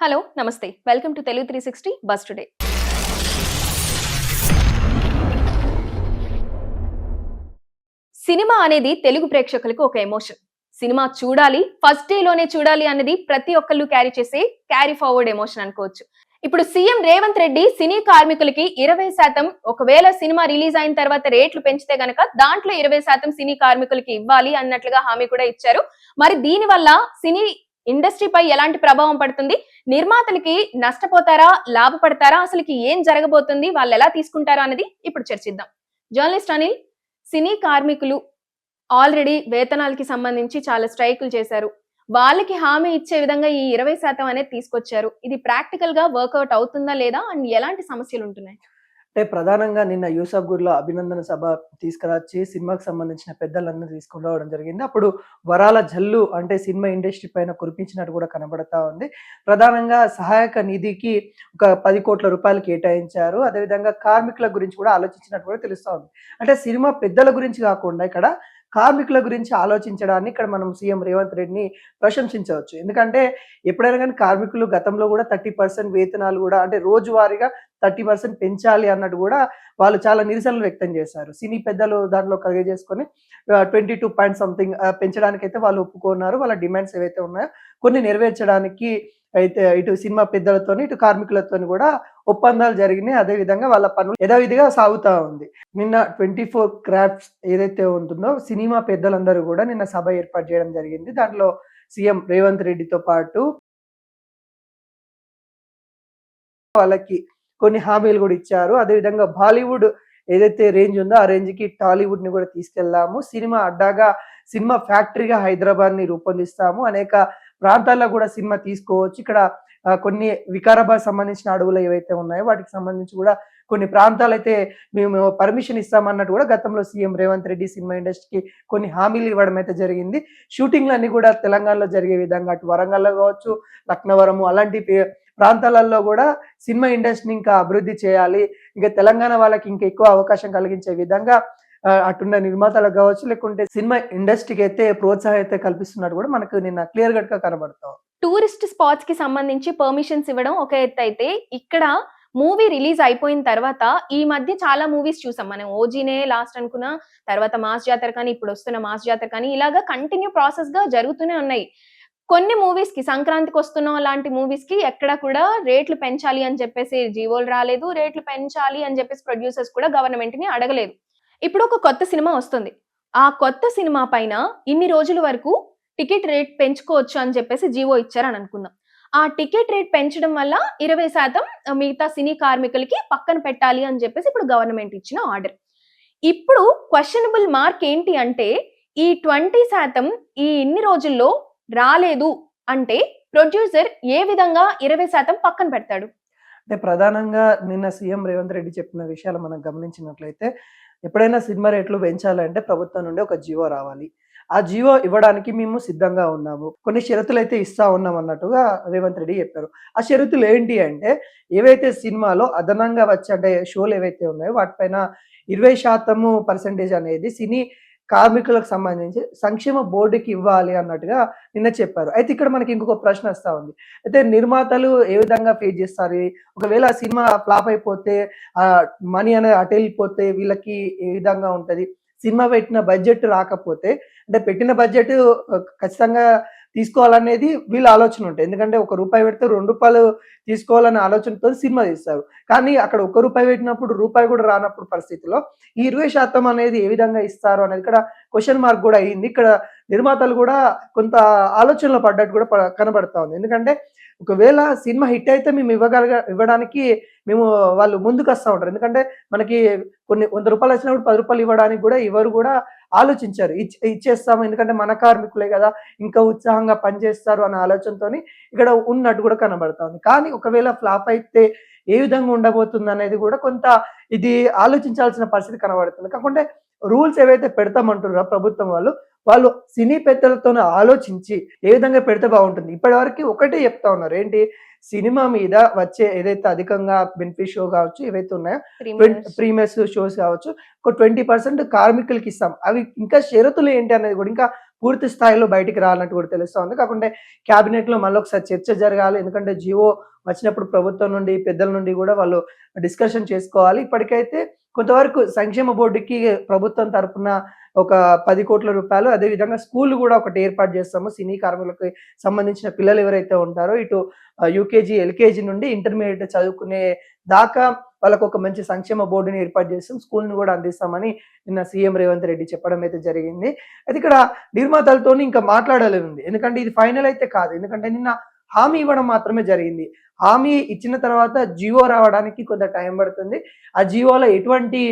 Hello నమస్తే. Welcome to Telugu three sixty buzz today. Cinema అనేది తెలుగు ప్రేక్షకులకు ఒక ఎమోషన్. సినిమా చూడాలి ఫస్ట్ డే లోనే చూడాలి అనేది ప్రతి ఒక్కళ్ళు క్యారీ చేసే క్యారీ ఫార్వర్డ్ ఎమోషన్ అనుకోవచ్చు. ఇప్పుడు సీఎం రేవంత్ రెడ్డి సినీ కార్మికులకి ఇరవై శాతం ఒకవేళ సినిమా రిలీజ్ అయిన తర్వాత రేట్లు పెంచితే గనక దాంట్లో ఇరవై శాతం సినీ కార్మికులకి ఇవ్వాలి అన్నట్లుగా హామీ కూడా ఇచ్చారు. మరి దీని వల్ల సినీ ఇండస్ట్రీపై ఎలాంటి ప్రభావం పడుతుంది? నిర్మాతలకి నష్టపోతారా లాభపడతారా అసలుకి ఏం జరగబోతుంది వాళ్ళు ఎలా తీసుకుంటారా అనేది ఇప్పుడు చర్చిద్దాం. జర్నలిస్ట్ అనిల్ సినీ కార్మికులు ఆల్రెడీ వేతనాలకి సంబంధించి చాలా స్ట్రైకులు చేశారు. వాళ్ళకి హామీ ఇచ్చే విధంగా ఈ ఇరవై శాతం అనేది తీసుకొచ్చారు. ఇది ప్రాక్టికల్గా వర్కౌట్ అవుతుందా లేదా? అండ్ ఎలాంటి సమస్యలు ఉంటున్నాయి? అంటే ప్రధానంగా నిన్న యూసఫ్గూర్లో అభినందన సభ తీసుకురాచి సినిమాకి సంబంధించిన పెద్దలందరూ తీసుకుని రావడం జరిగింది. అప్పుడు వరాల జల్లు అంటే సినిమా ఇండస్ట్రీ పైన కురిపించినట్టు కూడా కనబడతా ఉంది. ప్రధానంగా సహాయక నిధికి ఒక పది కోట్ల రూపాయలు కేటాయించారు. అదేవిధంగా కార్మికుల గురించి కూడా ఆలోచించినట్టు కూడా తెలుస్తూ ఉంది. అంటే సినిమా పెద్దల గురించి కాకుండా ఇక్కడ కార్మికుల గురించి ఆలోచించడాన్ని ఇక్కడ మనం సీఎం రేవంత్ రెడ్డిని ప్రశంసించవచ్చు. ఎందుకంటే ఎప్పుడైనా కానీ కార్మికులు గతంలో కూడా థర్టీ పర్సెంట్ వేతనాలు కూడా అంటే రోజువారీగా థర్టీ పర్సెంట్ పెంచాలి అన్నట్టు కూడా వాళ్ళు చాలా నిరసనలు వ్యక్తం చేశారు. సినీ పెద్దలు దాంట్లో కలిగే చేసుకొని ట్వంటీ టూ పాయింట్ సంథింగ్ పెంచడానికి అయితే వాళ్ళు ఒప్పుకున్నారు. వాళ్ళ డిమాండ్స్ ఏవైతే ఉన్నాయో కొన్ని నెరవేర్చడానికి అయితే ఇటు సినిమా పెద్దలతోని ఇటు కార్మికులతోని కూడా ఒప్పందాలు జరిగినాయి. అదే విధంగా వాళ్ళ పనులు యథావిధిగా సాగుతూ ఉంది. నిన్న ట్వంటీ ఫోర్ క్రాఫ్ట్స్ ఏదైతే ఉంటుందో సినిమా పెద్దలందరూ కూడా నిన్న సభ ఏర్పాటు చేయడం జరిగింది. దాంట్లో సీఎం రేవంత్ రెడ్డితో పాటు వాళ్ళకి కొన్ని హామీలు కూడా ఇచ్చారు. అదేవిధంగా బాలీవుడ్ ఏదైతే రేంజ్ ఉందో ఆ రేంజ్కి టాలీవుడ్ని కూడా తీసుకెళ్ళాము. సినిమా అడ్డాగా సినిమా ఫ్యాక్టరీగా హైదరాబాద్ని రూపొందిస్తాము. అనేక ప్రాంతాల్లో కూడా సినిమా తీసుకోవచ్చు. ఇక్కడ కొన్ని వికారాబాద్ సంబంధించిన అడవులు ఏవైతే ఉన్నాయో వాటికి సంబంధించి కూడా కొన్ని ప్రాంతాలు అయితే మేము పర్మిషన్ ఇస్తామన్నట్టు కూడా గతంలో సీఎం రేవంత్ రెడ్డి సినిమా ఇండస్ట్రీకి కొన్ని హామీలు ఇవ్వడం అయితే జరిగింది. షూటింగ్లన్నీ కూడా తెలంగాణలో జరిగే విధంగా అటు వరంగల్లో కావచ్చు లక్నవరము అలాంటి పే- ప్రాంతాలలో కూడా సినిమా ఇండస్ట్రీని ఇంకా అభివృద్ధి చేయాలి. ఇంకా తెలంగాణ వాళ్ళకి ఇంకా ఎక్కువ అవకాశం కలిగించే విధంగా అటున్న నిర్మాతలకు కావచ్చు లేకుంటే సినిమా ఇండస్ట్రీకి అయితే ప్రోత్సాహం కల్పిస్తున్నట్టు కూడా మనకు నిన్న క్లియర్ కట్గా కనబడతాం టూరిస్ట్ స్పాట్స్కి సంబంధించి పర్మిషన్స్ ఇవ్వడం ఒక ఎత్తు అయితే ఇక్కడ మూవీ రిలీజ్ అయిపోయిన తర్వాత ఈ మధ్య చాలా మూవీస్ చూసాం. మనం ఓజీనే లాస్ట్ అనుకున్న తర్వాత మాస్ జాతర కానీ ఇప్పుడు వస్తున్న మాస్ జాతర కానీ ఇలాగా కంటిన్యూ ప్రాసెస్గా జరుగుతూనే ఉన్నాయి. కొన్ని మూవీస్కి సంక్రాంతికి వస్తున్న లాంటి మూవీస్కి ఎక్కడ కూడా రేట్లు పెంచాలి అని చెప్పేసి జీవోలు రాలేదు రేట్లు పెంచాలి అని చెప్పేసి ప్రొడ్యూసర్స్ కూడా గవర్నమెంట్ని అడగలేదు. ఇప్పుడు ఒక కొత్త సినిమా వస్తుంది. ఆ కొత్త సినిమా పైన ఇన్ని రోజుల వరకు టికెట్ రేట్ పెంచుకోవచ్చు అని చెప్పేసి జీవో ఇచ్చారని అనుకుందాం. ఆ టికెట్ రేట్ పెంచడం వల్ల ఇరవై శాతం మిగతా సినీ కార్మికులకి పక్కన పెట్టాలి అని చెప్పేసి ఇప్పుడు గవర్నమెంట్ ఇచ్చిన ఆర్డర్ ఇప్పుడు క్వశ్చనబుల్ మార్క్ ఏంటి అంటే ఈ ట్వంటీ శాతం ఈ ఇన్ని రోజుల్లో రాలేదు అంటే ప్రొడ్యూసర్ ఏ విధంగా ఇరవై శాతం పక్కన పెడతాడు? అంటే ప్రధానంగా నిన్న సీఎం రేవంత్ రెడ్డి చెప్పిన విషయాలు మనం గమనించినట్లయితే ఎప్పుడైనా సినిమా రేట్లు పెంచాలంటే ప్రభుత్వం నుండి ఒక జీవో రావాలి. ఆ జీవో ఇవ్వడానికి మేము సిద్ధంగా ఉన్నాము. కొన్ని షరతులు అయితే ఇస్తా ఉన్నాం అన్నట్టుగా రేవంత్ రెడ్డి చెప్పారు. ఆ షరతులు ఏంటి అంటే ఏవైతే సినిమాలో అదనంగా వచ్చే అంటే షోలు ఏవైతే ఉన్నాయో వాటిపైన ఇరవై శాతము పర్సంటేజ్ అనేది సినీ కార్మికులకు సంబంధించి సంక్షేమ బోర్డుకి ఇవ్వాలి అన్నట్టుగా నిన్న చెప్పారు. అయితే ఇక్కడ మనకి ఇంకొక ప్రశ్న వస్తా ఉంది. అయితే నిర్మాతలు ఏ విధంగా ఫేస్ చేస్తారు? ఒకవేళ ఆ సినిమా ఫ్లాప్ అయిపోతే ఆ మనీ అనేది అటు వెళ్ళిపోతే వీళ్ళకి ఏ విధంగా ఉంటుంది? సినిమా పెట్టిన బడ్జెట్ రాకపోతే అంటే పెట్టిన బడ్జెట్ ఖచ్చితంగా తీసుకోవాలనేది వీళ్ళ ఆలోచన ఉంటుంది ఎందుకంటే ఒక రూపాయి పెడితే రెండు రూపాయలు తీసుకోవాలనే ఆలోచనతో సినిమా తీస్తారు. కానీ అక్కడ ఒక రూపాయి పెట్టినప్పుడు రూపాయి కూడా రానప్పుడు పరిస్థితిలో ఈ ఇరవై శాతం అనేది ఏ విధంగా ఇస్తారు అనేది ఇక్కడ క్వశ్చన్ మార్క్ కూడా అయ్యింది ఇక్కడ నిర్మాతలు కూడా కొంత ఆలోచనలో పడ్డట్టు కూడా కనబడతా ఉంది. ఎందుకంటే ఒకవేళ సినిమా హిట్ అయితే మేము ఇవ్వగలగ ఇవ్వడానికి మేము వాళ్ళు ముందుకు వస్తూ ఉంటారు. ఎందుకంటే మనకి కొన్ని వంద రూపాయలు వచ్చినప్పుడు పది రూపాయలు ఇవ్వడానికి కూడా ఎవరు కూడా ఆలోచించారు. ఇచ్చేస్తాము. ఎందుకంటే మన కార్మికులే కదా ఇంకా ఉత్సాహంగా పనిచేస్తారు అనే ఆలోచనతోని ఇక్కడ ఉన్నట్టు కూడా కనబడుతుంది కానీ ఒకవేళ ఫ్లాప్ అయితే ఏ విధంగా ఉండబోతుంది అనేది కూడా కొంత ఇది ఆలోచించాల్సిన పరిస్థితి కనబడుతుంది. కాకుంటే రూల్స్ ఏవైతే పెడతామంటున్నారో ప్రభుత్వం వాళ్ళు వాళ్ళు సినీ పెద్దలతో ఆలోచించి ఏ విధంగా పెడితే బాగుంటుంది. ఇప్పటివరకు ఒకటే చెప్తా ఉన్నారు. ఏంటి? సినిమా మీద వచ్చే ఏదైతే అధికంగా బెనిఫిట్ షో కావచ్చు ఏవైతే ఉన్నాయో. ప్రీమియర్స్. షోస్ కావచ్చు ఒక ట్వంటీ పర్సెంట్ కార్మికులకి ఇస్తాం. అవి ఇంకా షరతులు ఏంటి అనేది కూడా ఇంకా పూర్తి స్థాయిలో బయటికి రానట్టు కూడా తెలుస్తా ఉంది. కాకుంటే క్యాబినెట్లో మళ్ళీ ఒకసారి చర్చ జరగాలి. ఎందుకంటే జియో వచ్చినప్పుడు ప్రభుత్వం నుండి పెద్దల నుండి కూడా వాళ్ళు డిస్కషన్ చేసుకోవాలి. ఇప్పటికైతే కొంతవరకు సంక్షేమ బోర్డుకి ప్రభుత్వం తరఫున ఒక పది కోట్ల రూపాయలు అదే విధంగా స్కూల్ కూడా ఒకటి ఏర్పాటు చేస్తాము. సినీ కార్మికులకు సంబంధించిన పిల్లలు ఎవరైతే ఉంటారో ఇటు యూకేజీ ఎల్కేజీ నుండి ఇంటర్మీడియట్ చదువుకునే దాకా వాళ్ళకు ఒక మంచి సంక్షేమ బోర్డుని ఏర్పాటు చేస్తాం. స్కూల్ని కూడా అందిస్తామని నిన్న సీఎం రేవంత్ రెడ్డి చెప్పడం అయితే జరిగింది. అయితే ఇక్కడ నిర్మాతలతో ఇంకా మాట్లాడాలి ఉంది. ఎందుకంటే ఇది ఫైనల్ అయితే కాదు. ఎందుకంటే నిన్న హామీ ఇవ్వడం మాత్రమే జరిగింది. హామీ ఇచ్చిన తర్వాత జియో రావడానికి కొంత టైం పడుతుంది. ఆ జియోలో ఎటువంటి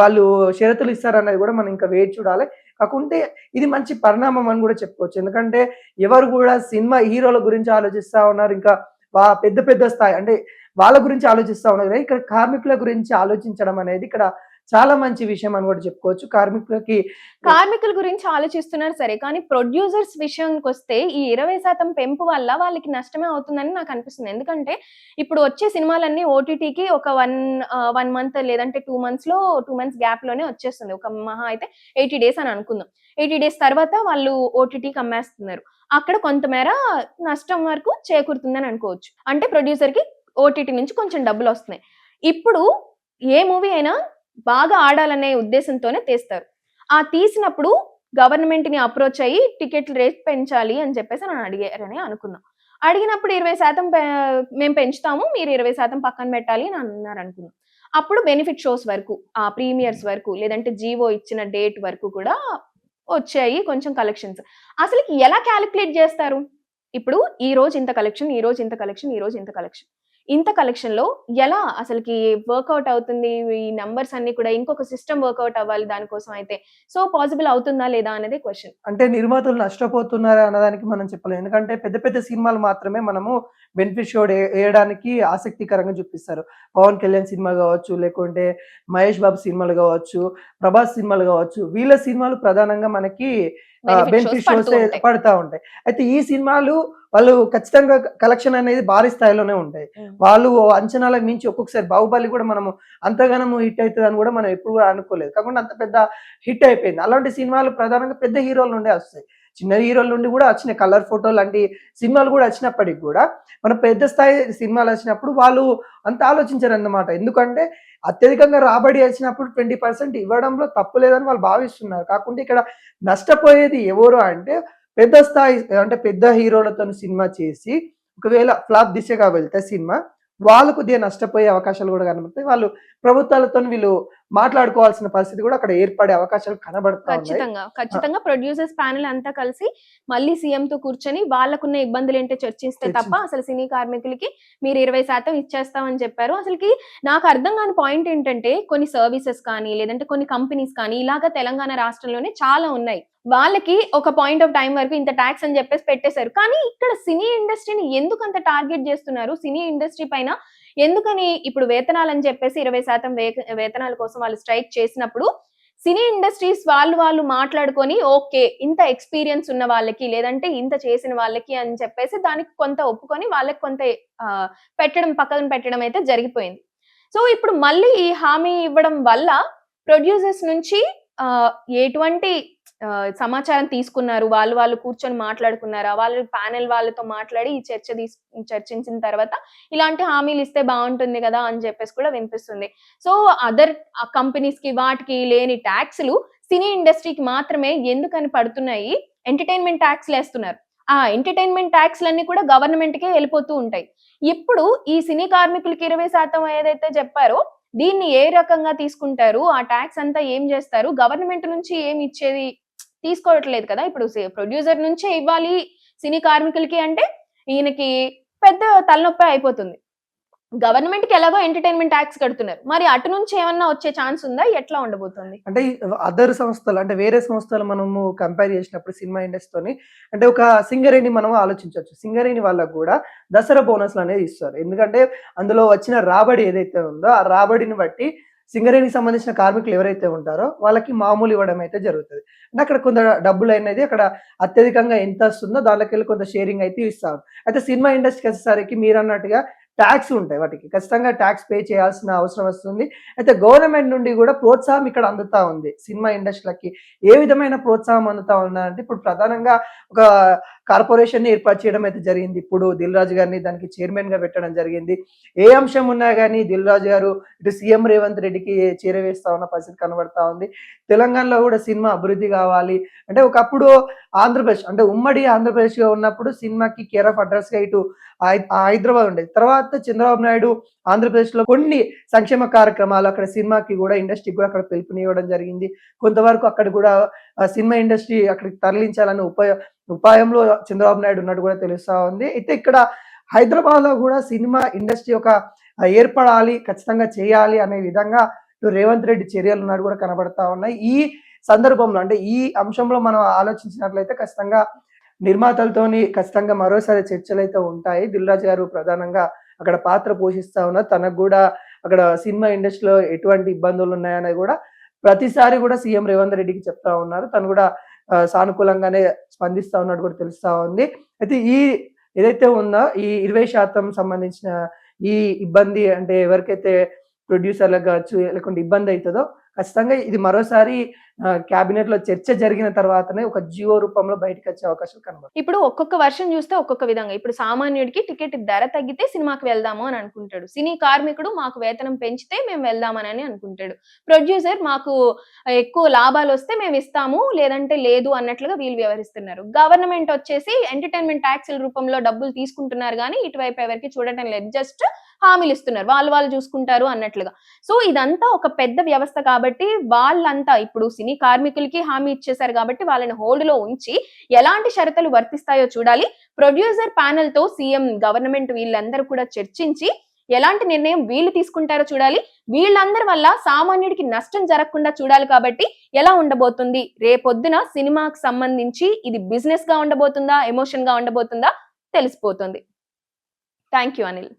వాళ్ళు షరతులు ఇస్తారన్నది కూడా మనం ఇంకా వేచి చూడాలి. కాకుంటే ఇది మంచి పరిణామం అని కూడా చెప్పుకోవచ్చు. ఎందుకంటే ఎవరు కూడా సినిమా హీరోల గురించి ఆలోచిస్తా ఉన్నారు. ఇంకా వా పెద్ద పెద్ద స్థాయి అంటే వాళ్ళ గురించి ఆలోచిస్తా ఉన్నారు. ఇక్కడ కార్మికుల గురించి ఆలోచించడం అనేది ఇక్కడ చాలా మంచి విషయం అని కూడా చెప్పుకోవచ్చు. కార్మికులకి కార్మికుల గురించి ఆలోచిస్తున్నారు సరే కానీ ప్రొడ్యూసర్స్ విషయానికి వస్తే ఈ ఇరవై శాతం పెంపు వల్ల వాళ్ళకి నష్టమే అవుతుందని నాకు అనిపిస్తుంది. ఎందుకంటే ఇప్పుడు వచ్చే సినిమాలన్నీ ఓటీటీకి ఒక వన్ వన్ మంత్ లేదంటే టూ మంత్స్లో టూ మంత్స్ గ్యాప్లోనే వచ్చేస్తుంది. ఒక మహా అయితే ఎయిటీ డేస్ అని అనుకుందాం. ఎయిటీ డేస్ తర్వాత వాళ్ళు ఓటీటీకి అమ్మేస్తున్నారు. అక్కడ కొంతమేర నష్టం వరకు చేకూరుతుందని అనుకోవచ్చు. అంటే ప్రొడ్యూసర్కి ఓటీటీ నుంచి కొంచెం డబ్బులు వస్తున్నాయి. ఇప్పుడు ఏ మూవీ అయినా బాగా ఆడాలనే ఉద్దేశంతోనే తీస్తారు. ఆ తీసినప్పుడు గవర్నమెంట్ని అప్రోచ్ అయ్యి టికెట్ రేట్ పెంచాలి అని చెప్పేసి నన్ను అడిగారని అనుకుందాం అడిగినప్పుడు ఇరవై శాతం మేము పెంచుతాము మీరు ఇరవై శాతం పక్కన పెట్టాలి అని అన్నారు అనుకున్నాం. అప్పుడు బెనిఫిట్ షోస్ వరకు ఆ ప్రీమియర్స్ వరకు లేదంటే జీవో ఇచ్చిన డేట్ వరకు కూడా వచ్చాయి కొంచెం కలెక్షన్స్. అసలు ఎలా క్యాలిక్యులేట్ చేస్తారు? ఇప్పుడు ఈ రోజు ఇంత కలెక్షన్ ఈ రోజు ఇంత కలెక్షన్ ఈ రోజు ఇంత కలెక్షన్. ఇంత కలెక్షన్లో ఎలా అసలుకి వర్కౌట్ అవుతుంది? ఈ నంబర్స్ అన్ని కూడా ఇంకొక సిస్టమ్ వర్కౌట్ అవ్వాలి దానికోసం అయితే. సో పాసిబుల్ అవుతుందా లేదా అనేది క్వశ్చన్ అంటే నిర్మాతలు నష్టపోతున్నారా అన్నదానికి మనం చెప్పలేం. ఎందుకంటే పెద్ద పెద్ద సినిమాలు మాత్రమే మనము బెనిఫిట్ షో వేయడానికి ఆసక్తికరంగా చూపిస్తారు. పవన్ కళ్యాణ్ సినిమా కావచ్చు లేకుంటే మహేష్ బాబు సినిమాలు కావచ్చు ప్రభాస్ సినిమాలు కావచ్చు వీళ్ళ సినిమాలు ప్రధానంగా మనకి బెనిఫిట్ షోస్ పడతా ఉంటాయి. అయితే ఈ సినిమాలు వాళ్ళు ఖచ్చితంగా కలెక్షన్ అనేది భారీ స్థాయిలోనే ఉంటాయి. వాళ్ళు అంచనాలకు మించి ఒక్కొక్కసారి బాహుబలి కూడా మనము అంతగానము హిట్ అవుతుంది అని కూడా మనం ఎప్పుడు కూడా అనుకోలేదు. కాకుండా అంత పెద్ద హిట్ అయిపోయింది. అలాంటి సినిమాలు ప్రధానంగా పెద్ద హీరోల నుండే వస్తాయి. చిన్న హీరోల నుండి కూడా వచ్చిన కలర్ ఫోటో లాంటి సినిమాలు కూడా వచ్చినప్పటికి కూడా మన పెద్ద స్థాయి సినిమాలు వచ్చినప్పుడు వాళ్ళు అంత ఆలోచించారు అన్నమాట ఎందుకంటే అత్యధికంగా రాబడి వచ్చినప్పుడు ట్వంటీ పర్సెంట్ ఇవ్వడంలో తప్పు లేదని వాళ్ళు భావిస్తున్నారు. కాకుండా ఇక్కడ నష్టపోయేది ఎవరు అంటే పెద్ద స్థాయి అంటే పెద్ద హీరోలతో సినిమా చేసి ఒకవేళ ఫ్లాప్ దిశగా వెళ్తే సినిమా వాళ్ళు కొద్దిగా నష్టపోయే అవకాశాలు కూడా కనబడతాయి. వాళ్ళు ప్రభుత్వాలతో వీళ్ళు మాట్లాడుకోవాల్సిన పరిస్థితి కూడా అక్కడ ఏర్పడే అవకాశాలు కనబడతా ఉన్నాయి. ఖచ్చితంగా ఖచ్చితంగా ప్రొడ్యూసర్స్ ప్యానెల్ అంతా కలిసి మళ్ళీ సీఎం తో కూర్చొని వాళ్ళకున్న ఇబ్బందులు ఏంటో చర్చిస్తే తప్ప అసలు సినీ కార్మికులకి మీరు ఇరవై శాతం ఇచ్చేస్తామని చెప్పారు. అసలుకి నాకు అర్థం కాని పాయింట్ ఏంటంటే కొన్ని సర్వీసెస్ కానీ లేదంటే కొన్ని కంపెనీస్ కానీ ఇలాగా తెలంగాణ రాష్ట్రంలోనే చాలా ఉన్నాయి. వాళ్ళకి ఒక పాయింట్ ఆఫ్ టైం వరకు ఇంత ట్యాక్స్ అని చెప్పేసి పెట్టేశారు. కానీ ఇక్కడ సినీ ఇండస్ట్రీని ఎందుకు అంత టార్గెట్ చేస్తున్నారు? సినీ ఇండస్ట్రీ పైన ఎందుకని ఇప్పుడు వేతనాలు అని చెప్పేసి ఇరవై శాతం వే- వేతనాల కోసం వాళ్ళు స్ట్రైక్ చేసినప్పుడు సినీ ఇండస్ట్రీస్ వాళ్ళు వాళ్ళు మాట్లాడుకొని ఓకే ఇంత ఎక్స్పీరియన్స్ ఉన్న వాళ్ళకి లేదంటే ఇంత చేసిన వాళ్ళకి అని చెప్పేసి దానికి కొంత ఒప్పుకొని వాళ్ళకి కొంత పెట్టడం పక్కన పెట్టడం అయితే జరిగిపోయింది. సో ఇప్పుడు మళ్ళీ ఈ హామీ ఇవ్వడం వల్ల ప్రొడ్యూసర్స్ నుంచి ఎటువంటి సమాచారం తీసుకున్నారు. వాళ్ళు వాళ్ళు కూర్చొని మాట్లాడుకున్నారా? వాళ్ళు ప్యానెల్ వాళ్ళతో మాట్లాడి ఈ చర్చ తీసు చర్చించిన తర్వాత ఇలాంటి హామీలు ఇస్తే బాగుంటుంది కదా అని చెప్పేసి కూడా వినిపిస్తుంది. సో అదర్ కంపెనీస్కి వాటికి లేని ట్యాక్స్లు సినీ ఇండస్ట్రీకి మాత్రమే ఎందుకని పడుతున్నాయి? ఎంటర్టైన్మెంట్ ట్యాక్స్ వేస్తున్నారు. ఆ ఎంటర్టైన్మెంట్ ట్యాక్స్లన్నీ కూడా గవర్నమెంట్కే వెళ్ళిపోతూ ఉంటాయి. ఇప్పుడు ఈ సినీ కార్మికులకి ఇరవై శాతం ఏదైతే చెప్పారో దీన్ని ఏ రకంగా తీసుకుంటారు? ఆ ట్యాక్స్ అంతా ఏం చేస్తారు? గవర్నమెంట్ నుంచి ఏమి ఇచ్చేది తీసుకోవట్లేదు కదా. ఇప్పుడు ప్రొడ్యూసర్ నుంచే ఇవ్వాలి సినీ కార్మికులకి అంటే ఈయనకి పెద్ద తలనొప్పి అయిపోతుంది. గవర్నమెంట్కి ఎలాగో ఎంటర్టైన్మెంట్ ట్యాక్స్ కడుతున్నారు. మరి అటు నుంచి ఏమన్నా వచ్చే ఛాన్స్ ఉందా? ఎట్లా ఉండబోతుంది? అంటే అదర్ సంస్థలు అంటే వేరే సంస్థలు మనము కంపేర్ చేసినప్పుడు సినిమా ఇండస్ట్రీతోని అంటే ఒక సింగరేణి మనం ఆలోచించవచ్చు. సింగరేణి వాళ్ళకు కూడా దసరా బోనస్లు అనేది ఇస్తారు. ఎందుకంటే అందులో వచ్చిన రాబడి ఏదైతే ఉందో ఆ రాబడిని బట్టి సింగరేణికి సంబంధించిన కార్మికులు ఎవరైతే ఉంటారో వాళ్ళకి మామూలు ఇవ్వడం అయితే జరుగుతుంది. అంటే అక్కడ కొంత డబ్బులు అనేది అక్కడ అత్యధికంగా ఎంత వస్తుందో దానిలోకి వెళ్ళి కొంత షేరింగ్ అయితే ఇస్తారు అయితే సినిమా ఇండస్ట్రీకి వచ్చేసరికి మీరు అన్నట్టుగా ట్యాక్స్ ఉంటాయి వాటికి. ఖచ్చితంగా ట్యాక్స్ పే చేయాల్సిన అవసరం వస్తుంది. అయితే గవర్నమెంట్ నుండి కూడా ప్రోత్సాహం ఇక్కడ అందుతా ఉంది. సినిమా ఇండస్ట్రీలకి ఏ విధమైన ప్రోత్సాహం అందుతా ఉందంటే ఇప్పుడు ప్రధానంగా ఒక కార్పొరేషన్ని ఏర్పాటు చేయడం అయితే జరిగింది. ఇప్పుడు దిల్ రాజు గారిని దానికి చైర్మన్గా పెట్టడం జరిగింది. ఏ అంశం ఉన్నా కానీ దిల్ రాజు గారు ఇటు సీఎం రేవంత్ రెడ్డికి చేరవేస్తా ఉన్న పరిస్థితి కనబడతా ఉంది. తెలంగాణలో కూడా సినిమా అభివృద్ధి కావాలి. అంటే ఒకప్పుడు ఆంధ్రప్రదేశ్ అంటే ఉమ్మడి ఆంధ్రప్రదేశ్గా ఉన్నప్పుడు సినిమాకి కేర్ ఆఫ్ అడ్రస్గా ఇటు హైదరాబాద్ ఉండేది. తర్వాత చంద్రబాబు నాయుడు ఆంధ్రప్రదేశ్లో కొన్ని సంక్షేమ కార్యక్రమాలు అక్కడ సినిమాకి కూడా ఇండస్ట్రీకి కూడా అక్కడ పిలుపునివ్వడం జరిగింది. కొంతవరకు అక్కడ కూడా సినిమా ఇండస్ట్రీ అక్కడికి తరలించాలని ఉపాయ ఉపాయంలో చంద్రబాబు నాయుడు ఉన్నట్టు కూడా తెలుస్తా ఉంది. అయితే ఇక్కడ హైదరాబాద్లో కూడా సినిమా ఇండస్ట్రీ ఒక ఏర్పడాలి ఖచ్చితంగా చేయాలి అనే విధంగా రేవంత్ రెడ్డి చర్యలు ఉన్నట్టు కూడా కనబడతా ఉన్నాయి. ఈ సందర్భంలో అంటే ఈ అంశంలో మనం ఆలోచించినట్లయితే ఖచ్చితంగా నిర్మాతలతోని ఖచ్చితంగా మరోసారి చర్చలు అయితే ఉంటాయి. దిల్రాజు గారు ప్రధానంగా అక్కడ పాత్ర పోషిస్తా ఉన్నారు తనకు కూడా అక్కడ సినిమా ఇండస్ట్రీలో ఎటువంటి ఇబ్బందులు ఉన్నాయనేది కూడా ప్రతిసారి కూడా సీఎం రేవంత్ రెడ్డికి చెప్తా ఉన్నారు. తను కూడా సానుకూలంగానే స్పందిస్తా ఉన్నట్టు కూడా తెలుస్తా ఉంది. అయితే ఈ ఏదైతే ఉందో ఈ ఇరవై శాతం సంబంధించిన ఈ ఇబ్బంది అంటే ఎవరికైతే ప్రొడ్యూసర్లకు కావచ్చు లేకుంటే ఇబ్బంది అవుతుందో ఖచ్చితంగా ఇది మరోసారి క్యాబినెట్లో చర్చ జరిగిన తర్వాతనే ఒక జియో రూపంలో బయటకు వచ్చే అవకాశం కనబడుతుంది ఇప్పుడు ఒక్కొక్క వర్షం చూస్తే ఒక్కొక్క విధంగా. ఇప్పుడు సామాన్యుడికి టికెట్ ధర తగ్గితే సినిమాకి వెళ్దాము అని అనుకుంటాడు. సినీ కార్మికుడు మాకు వేతనం పెంచితే మేము వెళ్దామని అని అనుకుంటాడు. ప్రొడ్యూసర్ మాకు ఎక్కువ లాభాలు వస్తే మేము ఇస్తాము లేదంటే లేదు అన్నట్లుగా వీళ్ళు వ్యవహరిస్తున్నారు. గవర్నమెంట్ వచ్చేసి ఎంటర్టైన్మెంట్ ట్యాక్స్ల రూపంలో డబ్బులు తీసుకుంటున్నారు కానీ ఇటువైపు ఎవరికి చూడటం లేదు. జస్ట్ హామీలు ఇస్తున్నారు. వాళ్ళు వాళ్ళు చూసుకుంటారు అన్నట్లుగా. సో ఇదంతా ఒక పెద్ద వ్యవస్థ కాబట్టి వాళ్ళంతా ఇప్పుడు సినీ కార్మికులకి హామీ ఇచ్చేశారు కాబట్టి వాళ్ళని హోల్డ్లో ఉంచి ఎలాంటి షరతులు వర్తిస్తాయో చూడాలి. ప్రొడ్యూసర్ ప్యానెల్తో సీఎం గవర్నమెంట్ వీళ్ళందరూ కూడా చర్చించి ఎలాంటి నిర్ణయం వీళ్ళు తీసుకుంటారో చూడాలి. వీళ్ళందరి వల్ల సామాన్యుడికి నష్టం జరగకుండా చూడాలి కాబట్టి ఎలా ఉండబోతుంది? రేపొద్దున సినిమాకి సంబంధించి ఇది బిజినెస్గా ఉండబోతుందా? ఎమోషన్గా ఉండబోతుందా? తెలిసిపోతుంది. Thank you Anil.